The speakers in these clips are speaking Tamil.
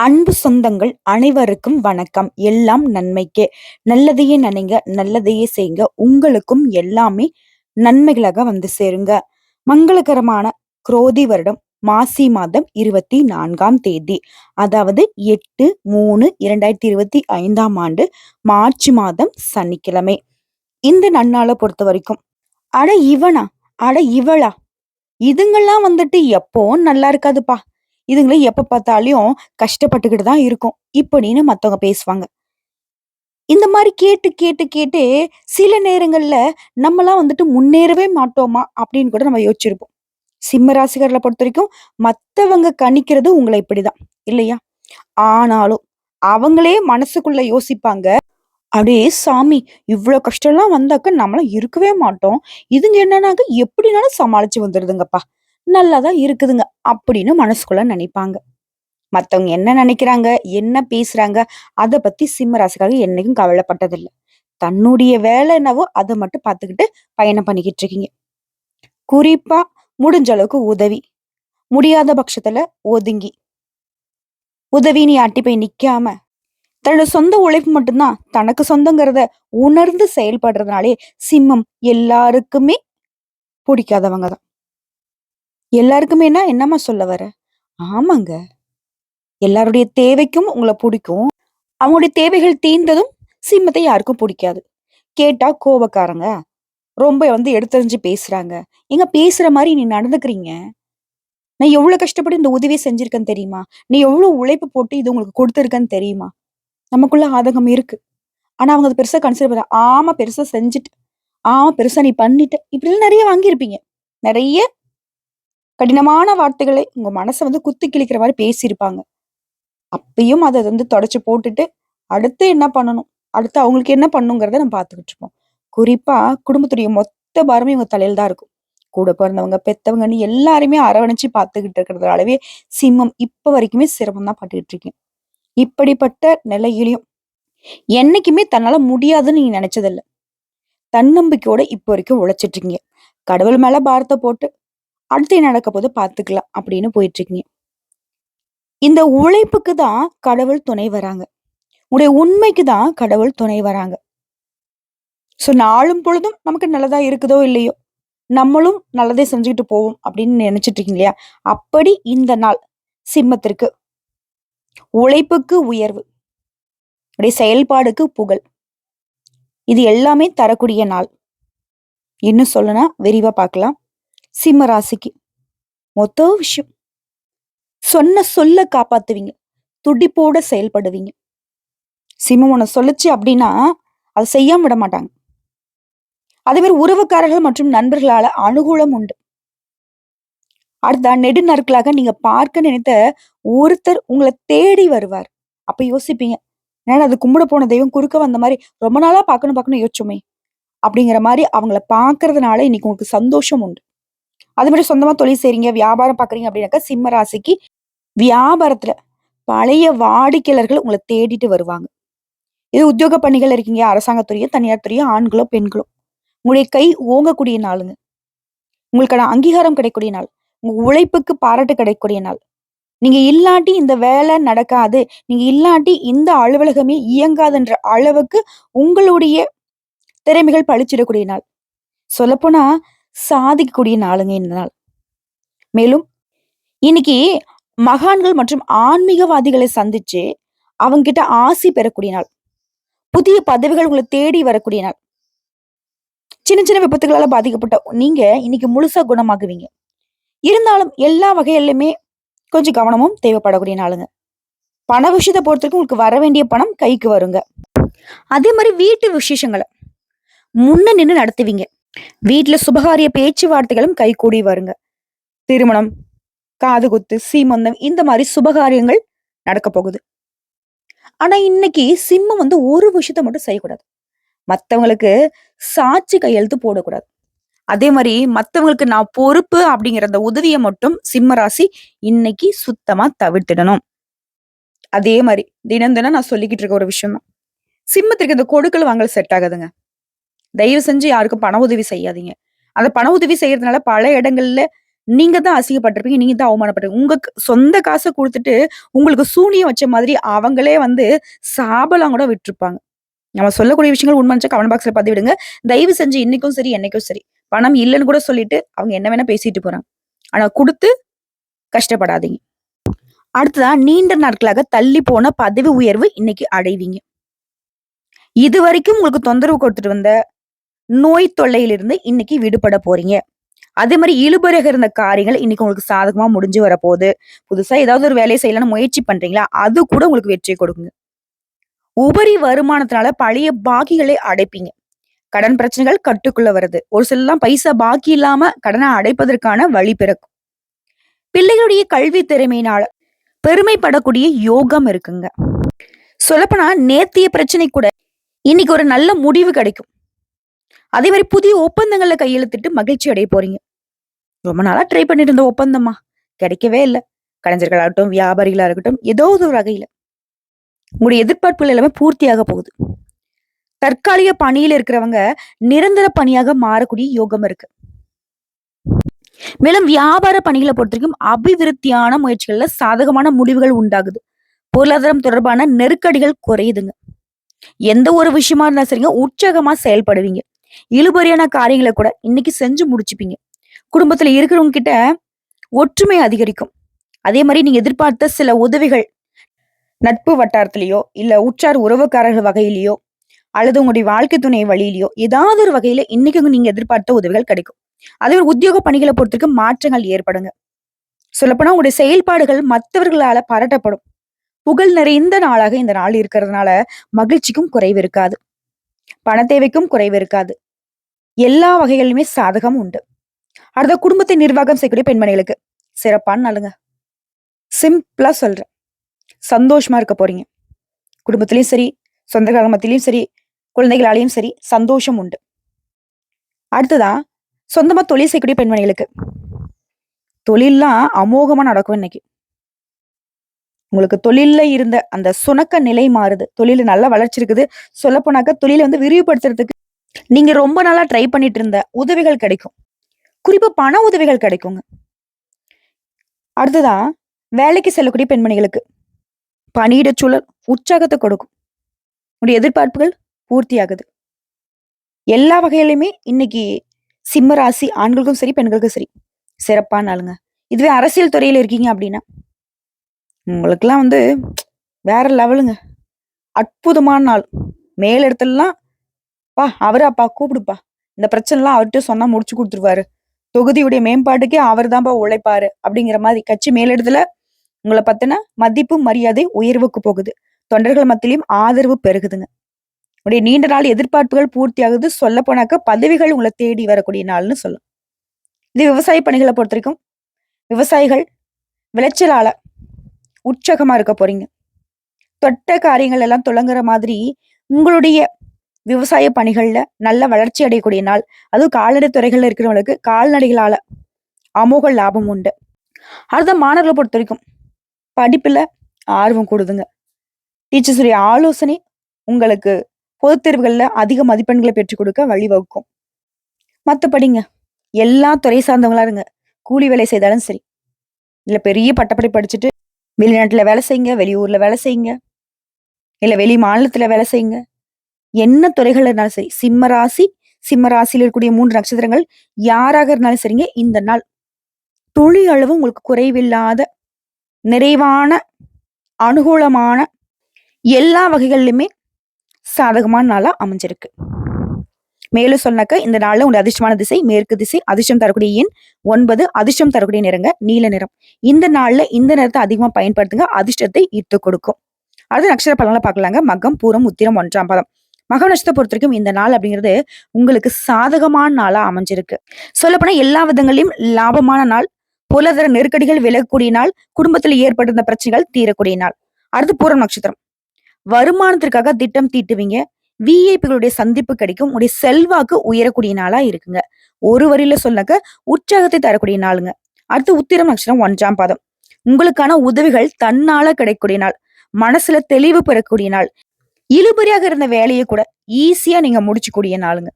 அன்பு சொந்தங்கள் அனைவருக்கும் வணக்கம். எல்லாம் நன்மைக்கே. நல்லதையே நினைங்க நல்லதையே செய்யுங்க. உங்களுக்கும் எல்லாமே நன்மைகளாக வந்து சேருங்க. மங்களகரமான குரோதி வருடம் மாசி மாதம் இருபத்தி நான்காம் தேதி. அதாவது எட்டு மூணு இரண்டாயிரத்தி இருபத்தி ஐந்தாம் ஆண்டு மார்ச் மாதம் சனிக்கிழமை. இந்த நன்னாளை பொறுத்த வரைக்கும் அட இவனா அட இவளா? இதுங்கெல்லாம் வந்துட்டு எப்போ நல்லா இருக்காதுப்பா. இதுங்களை எப்ப பார்த்தாலும் கஷ்டப்பட்டுக்கிட்டு தான் இருக்கும். இப்படின்னு மத்தவங்க பேசுவாங்க. இந்த மாதிரி கேட்டு கேட்டு கேட்டு சில நேரங்கள்ல நம்மலாம் வந்துட்டு முன்னேறவே மாட்டோமா அப்படின்னு கூட நம்ம யோசிச்சிருப்போம். சிம்ம ராசிகர்களை பொறுத்த வரைக்கும் மத்தவங்க கணிக்கிறது உங்களை இப்படிதான் இல்லையா? ஆனாலும் அவங்களே மனசுக்குள்ள யோசிப்பாங்க. அப்படியே சாமி இவ்வளவு கஷ்டம்லாம் வந்தாக்க நம்மளாம் இருக்கவே மாட்டோம். இதுங்க என்னன்னாக்க எப்படினாலும் சமாளிச்சு வந்துடுதுங்கப்பா நல்லாதான் இருக்குதுங்க அப்படின்னு மனசுக்குள்ள நினைப்பாங்க. மத்தவங்க என்ன நினைக்கிறாங்க என்ன பேசுறாங்க அத பத்தி சிம்ம ராசிக்காக என்னைக்கும் கவலைப்பட்டதில்லை. தன்னுடைய வேலை என்னவோ அதை மட்டும் பார்த்துக்கிட்டு பயணம் பண்ணிக்கிட்டு இருக்கீங்க. குறிப்பா முடிஞ்ச அளவுக்கு உதவி. முடியாத பட்சத்துல ஒதுங்கி. உதவின்னு யாட்டி போய் நிக்காம தன்னோட சொந்த உழைப்பு மட்டும்தான் தனக்கு சொந்தங்கிறத உணர்ந்து செயல்படுறதுனாலே சிம்மம் எல்லாருக்குமே பிடிக்காதவங்க தான் எல்லாருக்குமேனா என்னம்மா சொல்ல வர? ஆமாங்க. எல்லாருடைய தேவைக்கும் உங்களை பிடிக்கும். அவங்களுடைய தேவைகள் தீர்ந்ததும் சிம்மத்தை யாருக்கும் பிடிக்காது. கேட்டா கோபக்காரங்க. ரொம்ப வந்து எடுத்தறிஞ்சு பேசுறாங்க. எங்க பேசுற மாதிரி நீ நடந்துக்கிறீங்க? நான் எவ்வளவு கஷ்டப்பட்டு இந்த உதவியை செஞ்சிருக்கேன்னு தெரியுமா? நீ எவ்வளவு உழைப்பு போட்டு இது உங்களுக்கு கொடுத்துருக்கன்னு தெரியுமா? நமக்குள்ள ஆதகம் இருக்கு. ஆனா அவங்க அதை பெருசா கன்சிடர் பண்ண ஆமா பெருசா செஞ்சுட்டு ஆமா பெருசா நீ பண்ணிட்ட. இப்படிலாம் நிறைய வாங்கியிருப்பீங்க. நிறைய கடினமான வார்த்தைகளை உங்க மனசை வந்து குத்தி கிழிக்கிற மாதிரி பேசியிருப்பாங்க. அப்பயும் அதை வந்து தொடச்சு போட்டுட்டு அடுத்து என்ன பண்ணணும்? அடுத்து அவங்களுக்கு என்ன பண்ணுங்கிறத நம்ம பார்த்துக்கிட்டு இருப்போம். குறிப்பா குடும்பத்துடைய மொத்த பாரமும் இவங்க தலையில தான் இருக்கும். கூட பிறந்தவங்க பெத்தவங்கன்னு எல்லாருமே அரவணைச்சு பார்த்துக்கிட்டு இருக்கிறதுனாலவே சிம்மம் இப்ப வரைக்குமே சிரமம் தான் பட்டுக்கிட்டு இருக்கேன் இப்படிப்பட்ட நிலையிலையும் என்னைக்குமே தன்னால முடியாதுன்னு நீங்க நினைச்சதில்லை. தன்னம்பிக்கையோட இப்போ வரைக்கும் உழைச்சிட்டு இருக்கீங்க. கடவுள் மேல பாரத்தை போட்டு அடுத்து என்ன நடக்க போது பார்த்துக்கலாம். அப்படின்னு போயிட்டு இருக்கீங்க இந்த உழைப்புக்கு தான் கடவுள் துணை வராங்க. உடைய உண்மைக்கு தான் கடவுள் துணை வராங்க. ஸோ நாளும் பொழுதும் நமக்கு நல்லதா இருக்குதோ இல்லையோ? நம்மளும் நல்லதே செஞ்சுக்கிட்டு போவோம் அப்படின்னு நினைச்சிட்டு இருக்கீங்க இல்லையா? அப்படி இந்த நாள் சிம்மத்திற்கு உழைப்புக்கு உயர்வு உடைய செயல்பாடுக்கு புகழ். இது எல்லாமே தரக்கூடிய நாள். இன்னும் சொல்லனா விரிவா பார்க்கலாம். சிம்ம ராசிக்கு மொத்த விஷயம். சொன்ன சொல்ல காப்பாத்துவீங்க. துடிப்போட செயல்படுவீங்க. சிம்மம் உன்னை சொல்லுச்சு அப்படின்னா அதை செய்யாம விட மாட்டாங்க. அதே மாதிரி உறவுக்காரர்கள் மற்றும் நண்பர்களால அனுகூலம் உண்டு. அடுத்த நெடுநாட்களாக நீங்க பார்க்க நினைத்த ஒருத்தர் உங்களை தேடி வருவார். அப்ப யோசிப்பீங்க ஏன்னா அது கும்பிட போன தெய்வம் குறுக்க வந்த மாதிரி ரொம்ப நாளா பார்க்கணும் பார்க்கணும் யோசிச்சோமே. அப்படிங்கிற மாதிரி அவங்கள பாக்குறதுனால இன்னைக்கு உங்களுக்கு சந்தோஷம் உண்டு. அது மாதிரி சொந்தமா தொழில் செய்றீங்க வியாபாரம் பார்க்குறீங்க அப்படின்னாக்கா சிம்ம ராசிக்கு வியாபாரத்துல பழைய வாடிக்கையாளர்கள் உங்களை தேடிட்டு வருவாங்க. இது உத்தியோக பணிகள் இருக்கீங்க அரசாங்கத்துறையோ தனியார் துறையோ ஆண்களோ பெண்களோ. உங்களுடைய கை ஓங்கக்கூடிய நாளுங்க. உங்களுக்கான அங்கீகாரம் கிடைக்கக்கூடிய நாள். உங்க உழைப்புக்கு பாராட்டு கிடைக்கக்கூடிய நாள். நீங்க இல்லாட்டி இந்த வேலை நடக்காது. நீங்க இல்லாட்டி இந்த அலுவலகமே இயங்காதுன்ற அளவுக்கு உங்களுடைய திறமைகள் பழிச்சிடக்கூடிய நாள். சொல்லப்போனா சாதிக்கக்கூடிய நாளுங்க இந்த நாள். மேலும் இன்னைக்கு மகான்கள் மற்றும் ஆன்மீகவாதிகளை சந்திச்சு அவங்க கிட்ட ஆசி பெறக்கூடிய நாள். புதிய பதவிகள் உங்களை தேடி வரக்கூடிய நாள். சின்ன சின்ன விபத்துகளால பாதிக்கப்பட்ட நீங்க இன்னைக்கு முழுசா குணமாகுவீங்க. இருந்தாலும் எல்லா வகையிலுமே கொஞ்சம் கவனமும் தேவைப்படக்கூடிய நாளுங்க. பண விஷயத்தை பொறுத்தவரைக்கும் உங்களுக்கு வர வேண்டிய பணம் கைக்கு வருங்க. அதே மாதிரி வீட்டு விசேஷங்களை முன்ன நின்று நடத்துவீங்க. வீட்டுல சுபகாரிய பேச்சுவார்த்தைகளும் கைகூடி வருங்க. திருமணம் காது குத்து சீமந்தம் இந்த மாதிரி சுபகாரியங்கள் நடக்க போகுது. ஆனா இன்னைக்கு சிம்மம் வந்து ஒரு விஷயத்த மட்டும் செய்யக்கூடாது. மத்தவங்களுக்கு சாட்சி கையெழுத்து போடக்கூடாது. அதே மாதிரி மத்தவங்களுக்கு நான் பொறுப்பு அப்படிங்கிற அந்த உதவியை மட்டும் சிம்ம ராசி இன்னைக்கு சுத்தமா தவிர்த்திடணும். அதே மாதிரி தினம் தினம் நான் சொல்லிக்கிட்டு இருக்க ஒரு விஷயம் தான் சிம்மத்திற்கு இந்த கொடுக்கல் வாங்கல் செட் ஆகாதுங்க. தயவு செஞ்சு யாருக்கும் பண உதவி செய்யாதீங்க அந்த பண உதவி செய்யறதுனால பல இடங்கள்ல நீங்க தான் அசிங்கப்பட்டிருப்பீங்க. நீங்க தான் அவமானப்பட்டிருப்பீங்க. உங்க சொந்த காசை கொடுத்துட்டு உங்களுக்கு சூனியம் வச்ச மாதிரி அவங்களே வந்து சாபலாம் கூட விட்டுருப்பாங்க. நம்ம சொல்லக்கூடிய விஷயங்கள் உண்மைச்சா கமெண்ட் பாக்ஸ்ல பதிவிடுங்க. தயவு செஞ்சு இன்னைக்கும் சரி, என்னைக்கும் சரி, பணம் இல்லைன்னு கூட சொல்லிட்டு, அவங்க என்ன வேணா பேசிட்டு போறாங்க. ஆனா கொடுத்து கஷ்டப்படாதீங்க. அடுத்ததா நீண்ட நாட்களாக தள்ளி போன பதவி உயர்வு இன்னைக்கு அடைவீங்க. இதுவரைக்கும் உங்களுக்கு தொந்தரவு கொடுத்துட்டு வந்த நோய் தொல்லையிலிருந்து இன்னைக்கு விடுபட போறீங்க. அதே மாதிரி இழுபறக இருந்த காரியங்கள் இன்னைக்கு உங்களுக்கு சாதகமா முடிஞ்சு வரப்போகுது. புதுசா ஏதாவது ஒரு வேலையை செய்யலாம்னு முயற்சி பண்றீங்களா? அது கூட உங்களுக்கு வெற்றி கொடுக்குங்க. உபரி வருமானத்தினால பழைய பாக்கிகளை அடைப்பீங்க. கடன் பிரச்சனைகள் கட்டுக்குள்ள வருது. ஒரு சிலலாம் பைசா பாக்கி இல்லாம கடனை அடைப்பதற்கான வழி பிறக்கும். பிள்ளைகளுடைய கல்வி திறமையினால பெருமைப்படக்கூடிய யோகம் இருக்குங்க. சொல்லப்போனா நேத்திய பிரச்சனை கூட இன்னைக்கு ஒரு நல்ல முடிவு கிடைக்கும். அதே மாதிரி புதிய ஒப்பந்தங்கள்ல கையெழுத்திட்டு மகிழ்ச்சி அடைய போறீங்க. ரொம்ப நாளா ட்ரை பண்ணிட்டு இருந்த ஒப்பந்தமா, கிடைக்கவே இல்லை கலைஞர்களாகட்டும், வியாபாரிகளா இருக்கட்டும், ஏதோ ஒரு வகையில. உங்களுடைய எதிர்பார்ப்புகள் எல்லாமே பூர்த்தியாக போகுது. தற்காலிக பணியில இருக்கிறவங்க நிரந்தர பணியாக மாறக்கூடிய யோகம் இருக்கு. மேலும் வியாபார பணிகள பொறுத்தவரைக்கும் அபிவிருத்தியான முயற்சிகள்ல சாதகமான முடிவுகள் உண்டாகுது. பொருளாதாரம் தொடர்பான நெருக்கடிகள் குறையுதுங்க. எந்த ஒரு விஷயமா இருந்தா சரிங்க, உற்சாகமா செயல்படுவீங்க. இழுபறியான காரியங்களை கூட இன்னைக்கு செஞ்சு முடிச்சுப்பீங்க. குடும்பத்துல இருக்கிறவங்க கிட்ட ஒற்றுமை அதிகரிக்கும். அதே மாதிரி நீங்க எதிர்பார்த்த சில உதவிகள் நட்பு வட்டாரத்திலேயோ இல்ல உற்றார் உறவுக்காரர்கள் வகையிலேயோ அல்லது உங்களுடைய வாழ்க்கை துணை வழியிலயோ, ஏதாவது ஒரு வகையில இன்னைக்கு நீங்க எதிர்பார்த்த உதவிகள் கிடைக்கும். அதே உத்தியோக பணிகளை பொறுத்திருக்கு மாற்றங்கள் ஏற்படுங்க. சொல்லப்போனா உங்களுடைய செயல்பாடுகள் மத்தவர்களால பாராட்டப்படும். புகழ் நிறைந்த நாளாக இந்த நாள் இருக்கிறதுனால மகிழ்ச்சிக்கும் குறைவு இருக்காது. பண தேவைக்கும் குறைவு இருக்காது. எல்லா வகைகளிலுமே சாதகம் உண்டு. அடுத்த குடும்பத்தை நிர்வாகம் செய்யக்கூடிய பெண்மணிகளுக்கு சிறப்பான நாளுங்க. சிம்பிளா சொல்றேன். சந்தோஷமா இருக்க போறீங்க. குடும்பத்திலையும் சரி, சொந்த கிராமத்திலையும் சரி, குழந்தைகளாலயும் சரி சந்தோஷம் உண்டு. அடுத்ததா சொந்தமா தொழில் செய்யக்கூடிய பெண்மணிகளுக்கு தொழில்லாம் அமோகமா நடக்கும் இன்னைக்கு. உங்களுக்கு தொழிலில் இருந்த அந்த சுணக்க நிலை மாறுது. தொழில் நல்லா வளர்ச்சி இருக்குது. சொல்லப்போனாக்கா தொழில வந்து விரிவுபடுத்துறதுக்கு நீங்க ரொம்ப நாளா ட்ரை பண்ணிட்டு இருந்த உதவிகள் கிடைக்கும். குறிப்பா பண உதவிகள் கிடைக்குங்க. அடுத்ததான் வேலைக்கு செல்லக்கூடிய பெண்மணிகளுக்கு பணியிட சூழல் உற்சாகத்தை கொடுக்கும். உங்களுடைய எதிர்பார்ப்புகள் பூர்த்தியாகுது. எல்லா வகையிலுமே இன்னைக்கு சிம்ம ராசி ஆண்களுக்கும் சரி, பெண்களுக்கும் சரி சிறப்பான ஆளுங்க இதுவே அரசியல் துறையில இருக்கீங்க அப்படின்னா உங்களுக்கெல்லாம் வந்து வேற லெவலுங்க. அற்புதமான நாள். மேல் இடத்துலலாம் "அப்பா கூப்பிடுப்பா. இந்த பிரச்சனைலாம் அவர்கிட்ட சொன்னா முடிச்சு கொடுத்துருவாரு தொகுதியுடைய மேம்பாட்டுக்கே அவர் தான்ப்பா உழைப்பாரு." அப்படிங்கிற மாதிரி கட்சி மேலிடத்துல உங்களை பத்தின மதிப்பு, மரியாதை உயர்வுக்கு போகுது. தொண்டர்கள் மத்தியிலும் ஆதரவு பெருகுதுங்க. உடைய நீண்ட நாள் எதிர்பார்ப்புகள் பூர்த்தியாகுது. போனாக்க பதவிகள் உங்களை தேடி வரக்கூடிய நாள்னு சொல்லலாம். இது விவசாய பணிகளை பொறுத்த வரைக்கும் விவசாயிகள் விளைச்சலால உற்சாகமா இருக்க போறீங்க. தொட்ட காரியங்கள் எல்லாம் தொடங்குற மாதிரி உங்களுடைய விவசாய பணிகள்ல நல்ல வளர்ச்சி அடையக்கூடிய நாள். அதுவும் கால்நடை துறைகள்ல இருக்கிறவங்களுக்கு கால்நடைகளால அமோக லாபம் உண்டு. அடுத்த பொறுத்த வரைக்கும் படிப்புல ஆர்வம் கூடுதுங்க. டீச்சர்ஸுடைய ஆலோசனை உங்களுக்கு பொது தேர்வுகள்ல அதிக மதிப்பெண்களை பெற்றுக் கொடுக்க வழிவகுக்கும். மத்தபடிங்க எல்லா துறை சார்ந்தவங்களா இருங்க. கூலி வேலை செய்தாலும் சரி, இல்ல பெரிய பட்டப்படி படிச்சுட்டு வெளிநாட்டில் வேலை செய்யுங்க, வெளியூர்ல வேலை செய்யுங்க. இல்லை வெளி மாநிலத்தில் வேலை செய்யுங்க. என்ன துறைகள் இருந்தாலும் சரி, சிம்ம ராசி, சிம்ம ராசியில் இருக்கக்கூடிய மூன்று நட்சத்திரங்கள் யாராக இருந்தாலும் சரிங்க, இந்த நாள் துளி அளவு உங்களுக்கு குறைவில்லாத, நிறைவான, அனுகூலமான எல்லா வகைகள்லையுமே சாதகமான நாளாக அமைஞ்சிருக்கு. மேலும் சொன்னாக்க இந்த நாள்ல உங்களுடைய அதிர்ஷ்டமான திசை மேற்கு திசை, அதிர்ஷ்டம் தரக்கூடிய எண் ஒன்பது அதிர்ஷ்டம் தரக்கூடிய நிறங்க நீல நிறம். இந்த நாள்ல இந்த நிறத்த அதிகமா பயன்படுத்துங்க. அதிர்ஷ்டத்தை ஈர்த்து கொடுக்கும். அடுத்து நட்சத்திர பலன்களை பார்க்கலாங்க. மகம், பூரம், உத்திரம் ஒன்றாம் பதம் மக பொறுத்த வரைக்கும் இந்த நாள் அப்படிங்கிறது உங்களுக்கு சாதகமான நாளா அமைஞ்சிருக்கு. சொல்லப்போனா எல்லா விதங்களிலும் லாபமான நாள், பொருளாதார நெருக்கடிகள் விலகக்கூடிய நாள், குடும்பத்துல ஏற்பட்டிருந்த பிரச்சனைகள் தீரக்கூடிய நாள். அடுத்து பூரம் நட்சத்திரம். வருமானத்திற்காக திட்டம் தீட்டுவீங்க. விஐபிகளுடைய சந்திப்பு கிடைக்கும். உங்களுடைய செல்வாக்கு உயரக்கூடிய நாளா இருக்குங்க. ஒரு வரியில சொன்னாக்க உற்சாகத்தை தரக்கூடிய நாளுங்க. அடுத்து உத்திரம் நட்சத்திரம் ஒன்றாம் பாதம். உங்களுக்கான உதவிகள் தன்னால கிடைக்கக்கூடிய நாள். மனசுல தெளிவு பெறக்கூடிய நாள். இழுபறியாக இருந்த வேலையை கூட ஈஸியா நீங்க முடிச்சுக்கூடிய நாளுங்க.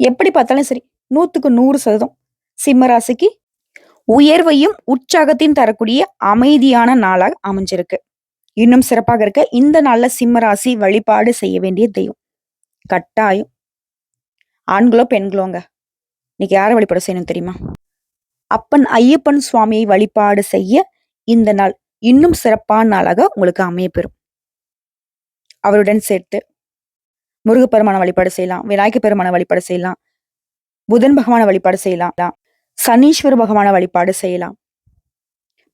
எப்படி பார்த்தாலும் சரி, நூத்துக்கு நூறு சதவீதம் சிம்மராசிக்கு உயர்வையும் உற்சாகத்தையும் தரக்கூடிய அமைதியான நாளாக அமைஞ்சிருக்கு இன்னும் சிறப்பாக இருக்க இந்த நாள்ல சிம்மராசி வழிபாடு செய்ய வேண்டிய தெய்வம் கட்டாயம். ஆண்களோ பெண்களோங்க. இன்னைக்கு யாரை வழிபாடு செய்யணும் தெரியுமா? அப்பன் ஐயப்பன் சுவாமியை வழிபாடு செய்ய இந்த நாள் இன்னும் சிறப்பான நாளாக உங்களுக்கு அமையப்பெறும். அவருடன் சேர்த்து முருகப்பெருமான வழிபாடு செய்யலாம் விநாயக பெருமான வழிபாடு செய்யலாம் புதன் பகவான வழிபாடு செய்யலாம் சனீஸ்வர பகவான வழிபாடு செய்யலாம்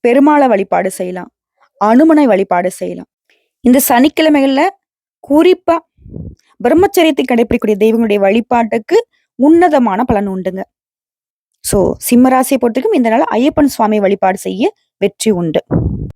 பெருமாளை வழிபாடு செய்யலாம் அனுமனை வழிபாடு செய்யலாம். இந்த சனிக்கிழமைகள்ல குறிப்பா பிரம்மச்சரியத்தை கடைபிடிக்கக்கூடிய தெய்வங்களுடைய வழிபாட்டுக்கு உன்னதமான பலன் உண்டுங்க. சோ சிம்மராசியை பொறுத்தவரைக்கும் இந்த நாள் ஐயப்பன் சுவாமி வழிபாடு செய்ய வெற்றி உண்டு.